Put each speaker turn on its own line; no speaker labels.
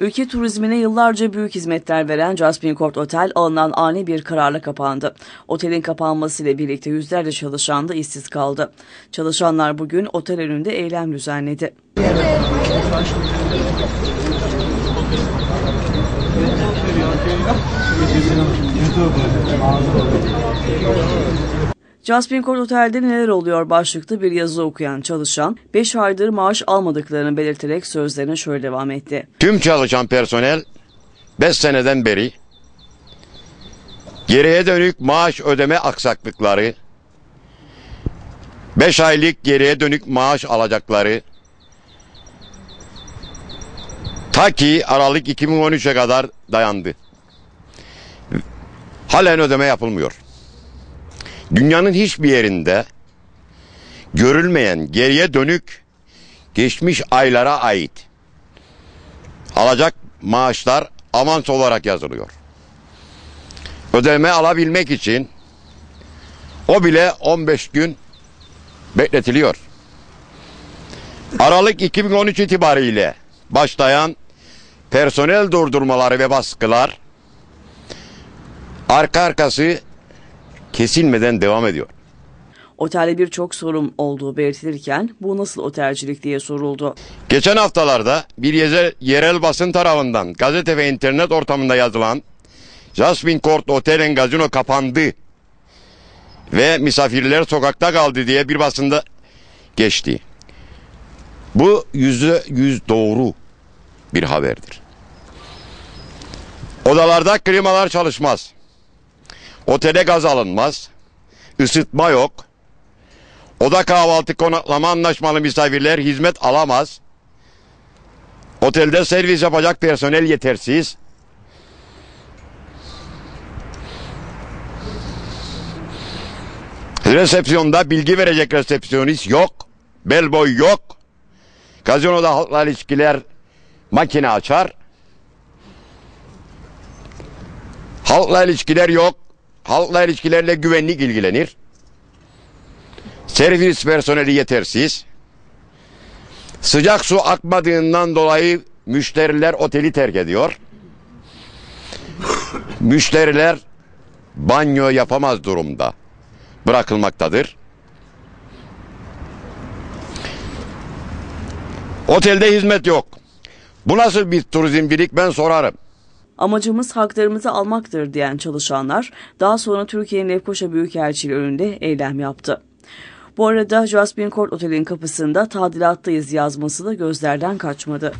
Ülke turizmine yıllarca büyük hizmetler veren Jasmine Court Otel alınan ani bir kararla kapandı. Otelin kapanmasıyla birlikte yüzlerce çalışan da işsiz kaldı. Çalışanlar bugün otel önünde eylem düzenledi. Jasmine Court Otel'de neler oluyor başlıklı bir yazı okuyan çalışan 5 aydır maaş almadıklarını belirterek sözlerine şöyle devam etti.
Tüm çalışan personel 5 seneden beri geriye dönük maaş ödeme aksaklıkları, 5 aylık geriye dönük maaş alacakları, ta ki Aralık 2013'e kadar dayandı. Halen ödeme yapılmıyor. Dünyanın hiçbir yerinde görülmeyen geriye dönük geçmiş aylara ait alacak maaşlar avans olarak yazılıyor. Ödeme alabilmek için o bile 15 gün bekletiliyor. Aralık 2013 itibariyle başlayan personel durdurmaları ve baskılar arka arkası kesilmeden devam ediyor.
Otelde birçok sorun olduğu belirtilirken bu nasıl otelcilik diye soruldu.
Geçen haftalarda bir yeze- yerel basın tarafından gazete ve internet ortamında yazılan Jasmine Court Otel'in gazino kapandı ve misafirler sokakta kaldı diye bir basında geçti. Bu yüzde yüz doğru bir haberdir. Odalarda klimalar çalışmaz. Otele gaz alınmaz. Isıtma yok. Oda kahvaltı konaklama anlaşmalı misafirler hizmet alamaz. Otelde servis yapacak personel yetersiz. Resepsiyonda bilgi verecek resepsiyonist yok. Bellboy yok. Gazinoda halkla ilişkiler makine açar. Halkla ilişkiler yok. Halkla ilişkilerle güvenlik ilgilenir. Servis personeli yetersiz. Sıcak su akmadığından dolayı müşteriler oteli terk ediyor. Müşteriler banyo yapamaz durumda bırakılmaktadır. Otelde hizmet yok. Bu nasıl bir turizmcilik ben sorarım.
Amacımız haklarımızı almaktır diyen çalışanlar daha sonra Türkiye'nin Lefkoşa Büyükelçiliği önünde eylem yaptı. Bu arada Jasmine Court Otel'in kapısında tadilattayız yazması da gözlerden kaçmadı.